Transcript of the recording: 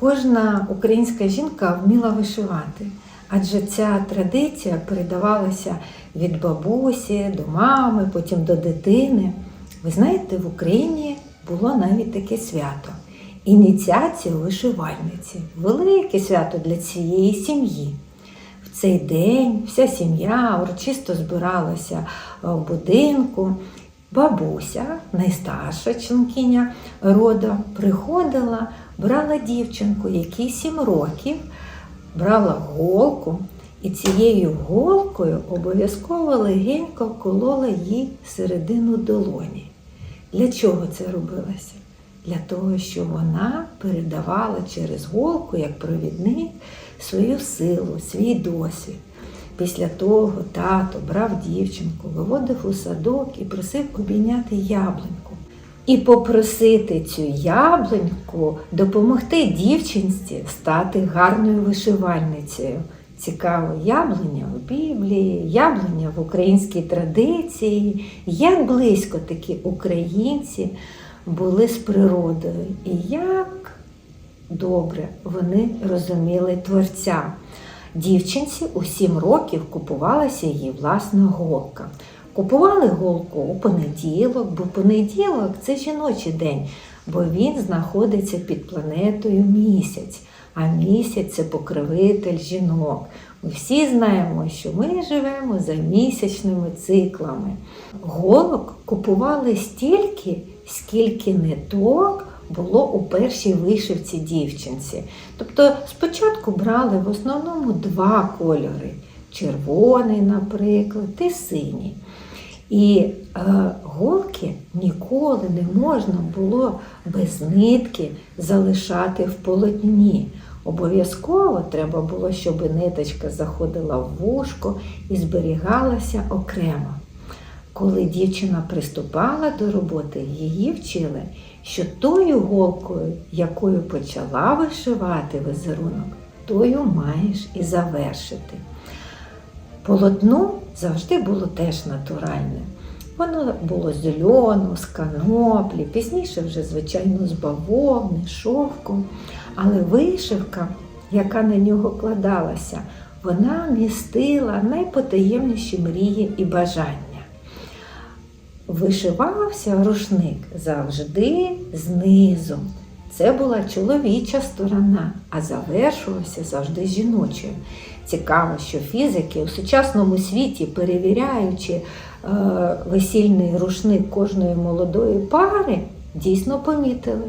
Кожна українська жінка вміла вишивати, адже ця традиція передавалася від бабусі до мами, потім до дитини. Ви знаєте, в Україні було навіть таке свято ініціація вишивальниці. Велике свято для цієї сім'ї. В цей день вся сім'я урочисто збиралася в будинку. Бабуся, найстарша членкиня роду, приходила, брала дівчинку, якій сім років, брала голку і цією голкою обов'язково легенько колола їй середину долоні. Для чого це робилося? Для того, щоб вона передавала через голку, як провідник, свою силу, свій досвід. Після того тато брав дівчинку, виводив у садок і просив обійняти яблуньку. І попросити цю яблуньку допомогти дівчинці стати гарною вишивальницею. Цікаво, яблуня в Біблії, яблуня в українській традиції, як близько такі українці були з природою, і як добре вони розуміли творця. Дівчинці у сім років купувалася її власна голка. Купували голку у понеділок, бо понеділок це жіночий день, бо він знаходиться під планетою місяць, а місяць це покровитель жінок. Ми всі знаємо, що ми живемо за місячними циклами. Голок купували стільки, скільки ниток було у першій вишивці дівчинці. Тобто спочатку брали в основному два кольори: червоний, наприклад, і синій. І е, голки ніколи не можна було без нитки залишати в полотні. Обов'язково треба було, щоб ниточка заходила в вушко і зберігалася окремо. Коли дівчина приступала до роботи, її вчили, що тою голкою, якою почала вишивати візерунок, тою маєш і завершити. Полотно завжди було теж натуральне. Воно було з льону, з каноплі, пізніше вже, звичайно, з бавовни, шовку. Але вишивка, яка на нього кладалася, вона містила найпотаємніші мрії і бажання. Вишивався рушник завжди знизу. Це була чоловіча сторона, а завершувався завжди жіночою. Цікаво, що фізики у сучасному світі, перевіряючи е, весільний рушник кожної молодої пари, дійсно помітили,